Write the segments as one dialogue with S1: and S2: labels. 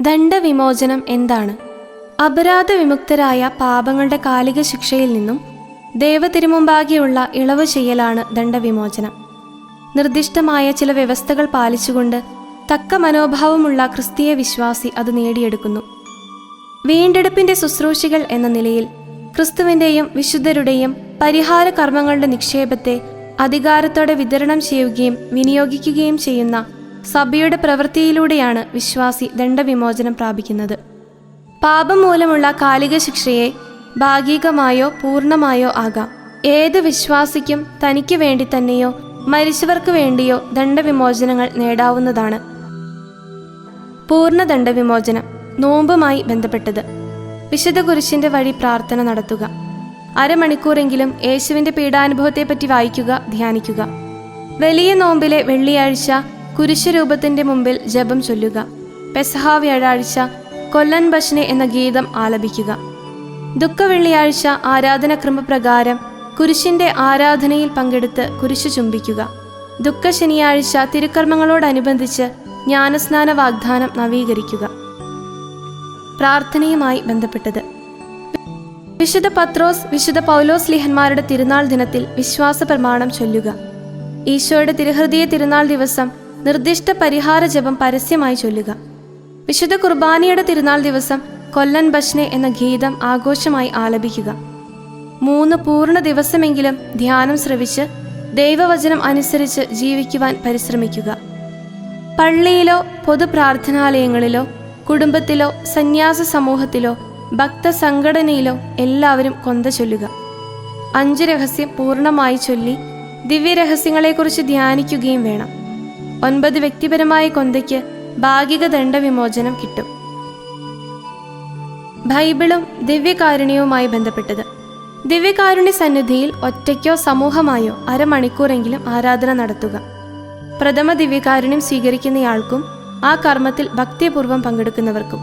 S1: ദണ്ഡവിമോചനം എന്താണ്? അപരാധ വിമുക്തരായ പാപങ്ങളുടെ കാലിക ശിക്ഷയിൽ നിന്നും ദേവതിരുമുമ്പാകെയുള്ള ഇളവ് ചെയ്യലാണ് ദണ്ഡവിമോചനം. നിർദ്ദിഷ്ടമായ ചില വ്യവസ്ഥകൾ പാലിച്ചുകൊണ്ട് തക്ക മനോഭാവമുള്ള ക്രിസ്തീയ വിശ്വാസി അത് നേടിയെടുക്കുന്നു. വീണ്ടെടുപ്പിന്റെ ശുശ്രൂഷികൾ എന്ന നിലയിൽ ക്രിസ്തുവിന്റെയും വിശുദ്ധരുടെയും പരിഹാര കർമ്മങ്ങളുടെ നിക്ഷേപത്തെ അധികാരത്തോടെ വിതരണം ചെയ്യുകയും വിനിയോഗിക്കുകയും ചെയ്യുന്ന സഭയുടെ പ്രവൃത്തിയിലൂടെയാണ് വിശ്വാസി ദണ്ഡവിമോചനം പ്രാപിക്കുന്നത്. പാപം മൂലമുള്ള കാലിക ശിക്ഷയെ ഭാഗികമായോ പൂർണമായോ ആകാം. ഏത് വിശ്വാസിക്കും തനിക്ക് വേണ്ടി തന്നെയോ മരിച്ചവർക്ക് വേണ്ടിയോ ദണ്ഡവിമോചനങ്ങൾ നേടാവുന്നതാണ്. പൂർണ ദണ്ഡവിമോചനം നോമ്പുമായി ബന്ധപ്പെട്ടത്. വിശുദ്ധ കുരിശിന്റെ വഴി പ്രാർത്ഥന നടത്തുക. അരമണിക്കൂറെങ്കിലും യേശുവിന്റെ പീഡാനുഭവത്തെപ്പറ്റി വായിക്കുക ധ്യാനിക്കുക. വലിയ നോമ്പിലെ വെള്ളിയാഴ്ച കുരിശ് രൂപത്തിന്റെ മുമ്പിൽ ജപം ചൊല്ലുക. പെസഹ വ്യാഴാഴ്ച കൊല്ലൻ ഭഷ്നെ എന്ന ഗീതം ആലപിക്കുക. ദുഃഖ വെള്ളിയാഴ്ച ആരാധനക്രമപ്രകാരം കുരിശിന്റെ ആരാധനയിൽ പങ്കെടുത്ത് കുരിശു ചുംബിക്കുക. ദുഃഖ ശനിയാഴ്ച തിരുക്കർമ്മങ്ങളോടനുബന്ധിച്ച് ജ്ഞാനസ്നാന വാഗ്ദാനം നവീകരിക്കുക. പ്രാർത്ഥനയുമായി ബന്ധപ്പെട്ടത്. വിശുദ്ധ പത്രോസ് വിശുദ്ധ പൗലോസ് ലിഹന്മാരുടെ തിരുനാൾ ദിനത്തിൽ വിശ്വാസ പ്രമാണം ചൊല്ലുക. ഈശോയുടെ തിരുഹൃദയ തിരുനാൾ ദിവസം നിർദ്ദിഷ്ട പരിഹാര ജപം പരസ്യമായി ചൊല്ലുക. വിശുദ്ധ കുർബാനയുടെ തിരുനാൾ ദിവസം കൊല്ലൻ ഭഷ്നെ എന്ന ഗീതം ആഘോഷമായി ആലപിക്കുക. മൂന്ന് പൂർണ ദിവസമെങ്കിലും ധ്യാനം ശ്രവിച്ച് ദൈവവചനം അനുസരിച്ച് ജീവിക്കുവാൻ പരിശ്രമിക്കുക. പള്ളിയിലോ പൊതു പ്രാർത്ഥനാലയങ്ങളിലോ കുടുംബത്തിലോ സന്യാസ സമൂഹത്തിലോ ഭക്ത സംഘടനയിലോ എല്ലാവരും കൊന്ത ചൊല്ലുക. അഞ്ച് രഹസ്യം പൂർണമായി ചൊല്ലി ദിവ്യരഹസ്യങ്ങളെക്കുറിച്ച് ധ്യാനിക്കുകയും വേണം. ഒൻപത് വ്യക്തിപരമായ കൊന്തയ്ക്ക് ഭാഗിക ദണ്ഡവിമോചനം കിട്ടും. ബൈബിളും ദിവ്യകാരുണ്യവുമായി ബന്ധപ്പെട്ടത്. ദിവ്യകാരുണ്യ സന്നിധിയിൽ ഒറ്റയ്ക്കോ സമൂഹമായോ അരമണിക്കൂറെങ്കിലും ആരാധന നടത്തുക. പ്രഥമ ദിവ്യകാരുണ്യം സ്വീകരിക്കുന്നയാൾക്കും ആ കർമ്മത്തിൽ ഭക്തിപൂർവം പങ്കെടുക്കുന്നവർക്കും.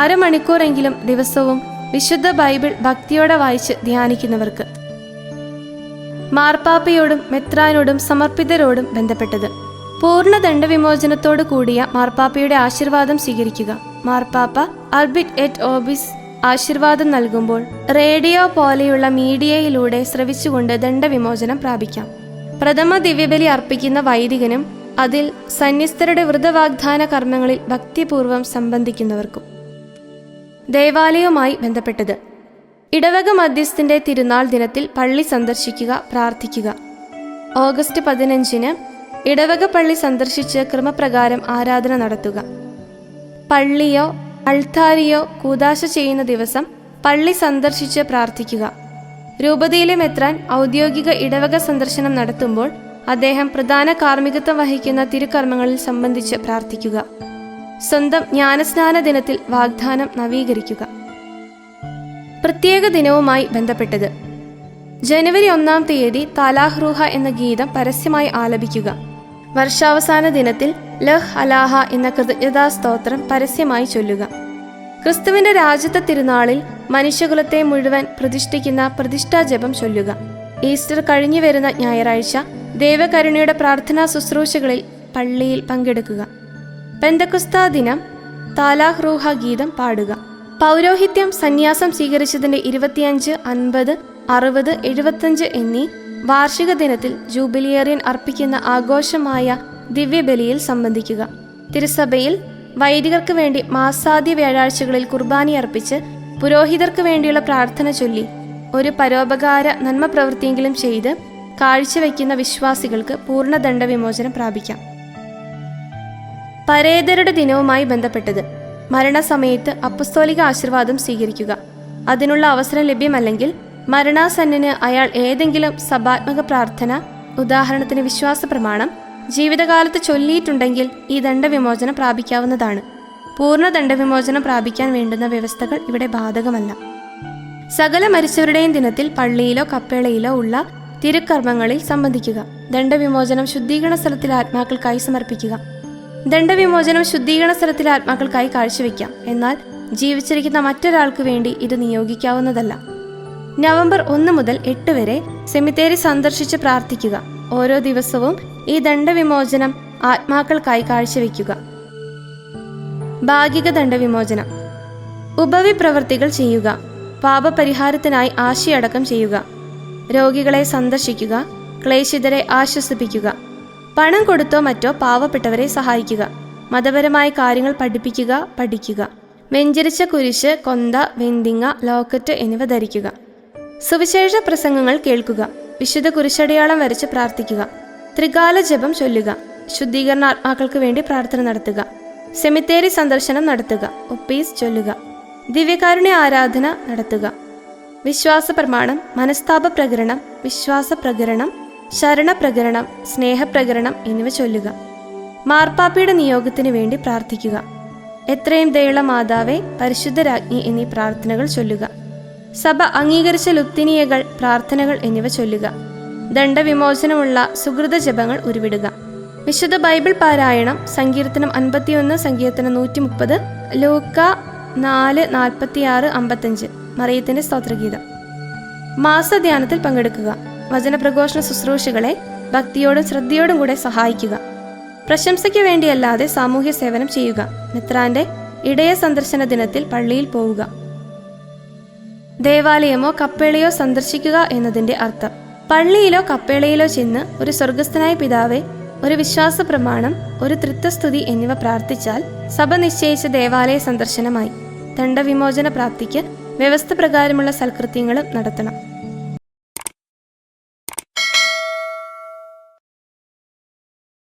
S1: അരമണിക്കൂറെങ്കിലും ദിവസവും വിശുദ്ധ ബൈബിൾ ഭക്തിയോടെ വായിച്ച് ധ്യാനിക്കുന്നവർക്ക്. മാർപ്പാപ്പയോടും മെത്രാനോടും സമർപ്പിതരോടും ബന്ധപ്പെട്ടത്. പൂർണ ദണ്ഡവിമോചനത്തോടു കൂടിയ മാർപ്പാപ്പയുടെ ആശീർവാദം സ്വീകരിക്കുക. മാർപ്പാപ്പ അർബിറ്റ് എറ്റ് ഓബിസ് ആശീർവാദം നൽകുമ്പോൾ റേഡിയോ പോലെയുള്ള മീഡിയയിലൂടെ ശ്രവിച്ചുകൊണ്ട് ദണ്ഡവിമോചനം പ്രാപിക്കാം. പ്രഥമ ദിവ്യബലി അർപ്പിക്കുന്ന വൈദികനും അതിൽ സന്യസ്തരുടെ വ്രതവാഗ്ദാന കർമ്മങ്ങളിൽ ഭക്തിപൂർവം സംബന്ധിക്കുന്നവർക്കും ദേവാലയവുമായി ബന്ധപ്പെട്ടത്. ഇടവക മധ്യസ്ഥന്റെ തിരുനാൾ ദിനത്തിൽ പള്ളി സന്ദർശിക്കുക പ്രാർത്ഥിക്കുക. ഓഗസ്റ്റ് പതിനഞ്ചിന് ഇടവക പള്ളി സന്ദർശിച്ച് ക്രമപ്രകാരം ആരാധന നടത്തുക. പള്ളിയോ അൾത്താരിയോ കൂതാശ ചെയ്യുന്ന ദിവസം പള്ളി സന്ദർശിച്ച് പ്രാർത്ഥിക്കുക. രൂപതയിലെ മെത്രാൻ ഔദ്യോഗിക ഇടവക സന്ദർശനം നടത്തുമ്പോൾ അദ്ദേഹം പ്രധാന കാർമ്മികത്വം വഹിക്കുന്ന തിരുക്കർമ്മങ്ങളിൽ സംബന്ധിച്ച് പ്രാർത്ഥിക്കുക. സ്വന്തം ജ്ഞാനസ്നാന ദിനത്തിൽ വാഗ്ദാനം നവീകരിക്കുക. പ്രത്യേക ദിനവുമായി ബന്ധപ്പെട്ടത്. ജനുവരി ഒന്നാം തീയതി താലാഹ്റൂഹ എന്ന ഗീതം പരസ്യമായി ആലപിക്കുക. വർഷാവസാന ദിനത്തിൽ ലഹ് അലാഹ എന്ന കൃതജ്ഞതാ സ്തോത്രം പരസ്യമായി ചൊല്ലുക. ക്രിസ്തുവിന്റെ രാജ്യത്തെ തിരുനാളിൽ മനുഷ്യകുലത്തെ മുഴുവൻ പ്രതിഷ്ഠിക്കുന്ന പ്രതിഷ്ഠാ ജപം ചൊല്ലുക. ഈസ്റ്റർ കഴിഞ്ഞു വരുന്ന ഞായറാഴ്ച ദൈവകരുണയുടെ പ്രാർത്ഥനാ ശുശ്രൂഷകളിൽ പള്ളിയിൽ പങ്കെടുക്കുക. പെന്തക്കുസ്ത ദിനം താലാഹ് റൂഹ ഗീതം പാടുക. പൗരോഹിത്യം സന്യാസം സ്വീകരിച്ചതിന്റെ ഇരുപത്തിയഞ്ച് അൻപത് അറുപത് എഴുപത്തഞ്ച് എന്നീ വാർഷിക ദിനത്തിൽ ജൂബിലിയേറിയൻ അർപ്പിക്കുന്ന ആഘോഷമായ ദിവ്യബലിയിൽ സംബന്ധിക്കുക. തിരുസഭയിൽ വൈദികർക്ക് വേണ്ടി മാസാദ്യ വ്യാഴാഴ്ചകളിൽ കുർബാനി അർപ്പിച്ച് പുരോഹിതർക്ക് വേണ്ടിയുള്ള പ്രാർത്ഥന ചൊല്ലി ഒരു പരോപകാര നന്മ പ്രവൃത്തിയെങ്കിലും ചെയ്ത് കാഴ്ചവെക്കുന്ന വിശ്വാസികൾക്ക് പൂർണ ദണ്ഡവിമോചനം പ്രാപിക്കാം. പരേതരുടെ ദിനവുമായി ബന്ധപ്പെട്ടത് മരണസമയത്ത് അപ്പസ്തോലിക ആശീർവാദം സ്വീകരിക്കുക. അതിനുള്ള അവസരം ലഭ്യമല്ലെങ്കിൽ മരണാസന്നന് അയാൾ ഏതെങ്കിലും സഭാത്മക പ്രാർത്ഥന ഉദാഹരണത്തിന് വിശ്വാസ പ്രമാണം ജീവിതകാലത്ത് ചൊല്ലിയിട്ടുണ്ടെങ്കിൽ ഈ ദണ്ഡവിമോചനം പ്രാപിക്കാവുന്നതാണ്. പൂർണ ദണ്ഡവിമോചനം പ്രാപിക്കാൻ വേണ്ടുന്ന വ്യവസ്ഥകൾ ഇവിടെ ബാധകമല്ല. സകല മരിച്ചവരുടെയും ദിനത്തിൽ പള്ളിയിലോ കപ്പേളയിലോ ഉള്ള തിരുക്കർമ്മങ്ങളിൽ സംബന്ധിക്കുക. ദണ്ഡവിമോചനം ശുദ്ധീകരണ സ്ഥലത്തിൽ ആത്മാക്കൾക്കായി സമർപ്പിക്കുക. ദണ്ഡവിമോചനം ശുദ്ധീകരണ സ്ഥലത്തിലെ ആത്മാക്കൾക്കായി കാഴ്ചവെക്കാം. എന്നാൽ ജീവിച്ചിരിക്കുന്ന മറ്റൊരാൾക്ക് വേണ്ടി ഇത് നിയോഗിക്കാവുന്നതല്ല. നവംബർ ഒന്ന് മുതൽ എട്ട് വരെ സെമിത്തേരി സന്ദർശിച്ച് പ്രാർത്ഥിക്കുക. ഓരോ ദിവസവും ഈ ദണ്ഡവിമോചനം ആത്മാക്കൾക്കായി കാഴ്ചവെക്കുക. ഭാഗിക ദണ്ഡവിമോചനം. ഉപവിപ്രവർത്തികൾ ചെയ്യുക. പാപപരിഹാരത്തിനായി ആശയടക്കം ചെയ്യുക. രോഗികളെ സന്ദർശിക്കുക. ക്ലേശിതരെ ആശ്വസിപ്പിക്കുക. പണം കൊടുത്തോ മറ്റോ പാവപ്പെട്ടവരെ സഹായിക്കുക. മതപരമായ കാര്യങ്ങൾ പഠിപ്പിക്കുക പഠിക്കുക. വെഞ്ചരിച്ച കുരിശ് കൊന്ത വെന്തിങ്ങ ലോക്കറ്റ് എന്നിവ ധരിക്കുക. സുവിശേഷ പ്രസംഗങ്ങൾ കേൾക്കുക. വിശുദ്ധ കുരിശടയാളം വരച്ച് പ്രാർത്ഥിക്കുക. ത്രികാല ജപം ചൊല്ലുക. ശുദ്ധീകരണ ആത്മാക്കൾക്ക് വേണ്ടി പ്രാർത്ഥന നടത്തുക. സെമിത്തേരി സന്ദർശനം നടത്തുക. ഒപ്പീസ് ചൊല്ലുക. ദിവ്യകാരുണ്യ ആരാധന നടത്തുക. വിശ്വാസ പ്രമാണം മനസ്താപ പ്രകരണം വിശ്വാസ പ്രകരണം ശരണപ്രകരണം സ്നേഹപ്രകരണം എന്നിവ ചൊല്ലുക. മാർപ്പാപ്പയുടെ നിയോഗത്തിന് വേണ്ടി പ്രാർത്ഥിക്കുക. എത്രയും ദയുള്ള മാതാവേ പരിശുദ്ധരാജ്ഞി എന്നീ പ്രാർത്ഥനകൾ ചൊല്ലുക. സഭ അംഗീകരിച്ച ലുത്തിനിയകൾ പ്രാർത്ഥനകൾ എന്നിവ ചൊല്ലുക. ദണ്ഡവിമോചനമുള്ള സുഹൃത ജപങ്ങൾ ഉരുവിടുക. വിശുദ്ധ ബൈബിൾ പാരായണം സങ്കീർത്തനം അൻപത്തിയൊന്ന് സങ്കീർത്തനം നൂറ്റി മുപ്പത് ലൂക്ക നാല് നാൽപ്പത്തിയാറ് അമ്പത്തഞ്ച് മറിയത്തിന്റെ സ്തോത്രഗീതം. മാസധ്യാനത്തിൽ പങ്കെടുക്കുക. വചനപ്രഘോഷണ ശുശ്രൂഷകളെ ഭക്തിയോടും ശ്രദ്ധയോടും കൂടെ സഹായിക്കുക. പ്രശംസയ്ക്ക് വേണ്ടിയല്ലാതെ സാമൂഹ്യ സേവനം ചെയ്യുക. മിത്രാന്റെ ഇടയ സന്ദർശന ദിനത്തിൽ പള്ളിയിൽ പോവുക. ദേവാലയമോ കപ്പേളയോ സന്ദർശിക്കുക എന്നതിന്റെ അർത്ഥം. പള്ളിയിലോ കപ്പേളയിലോ ചെന്ന് ഒരു സ്വർഗസ്ഥനായ പിതാവെ ഒരു വിശ്വാസ പ്രമാണം ഒരു തൃത്വസ്തുതി എന്നിവ പ്രാർത്ഥിച്ചാൽ സഭ നിശ്ചയിച്ച ദേവാലയ സന്ദർശനമായി. ദണ്ഡവിമോചന പ്രാപ്തിക്ക് വ്യവസ്ഥ പ്രകാരമുള്ള സൽകൃത്യങ്ങളും നടത്തണം.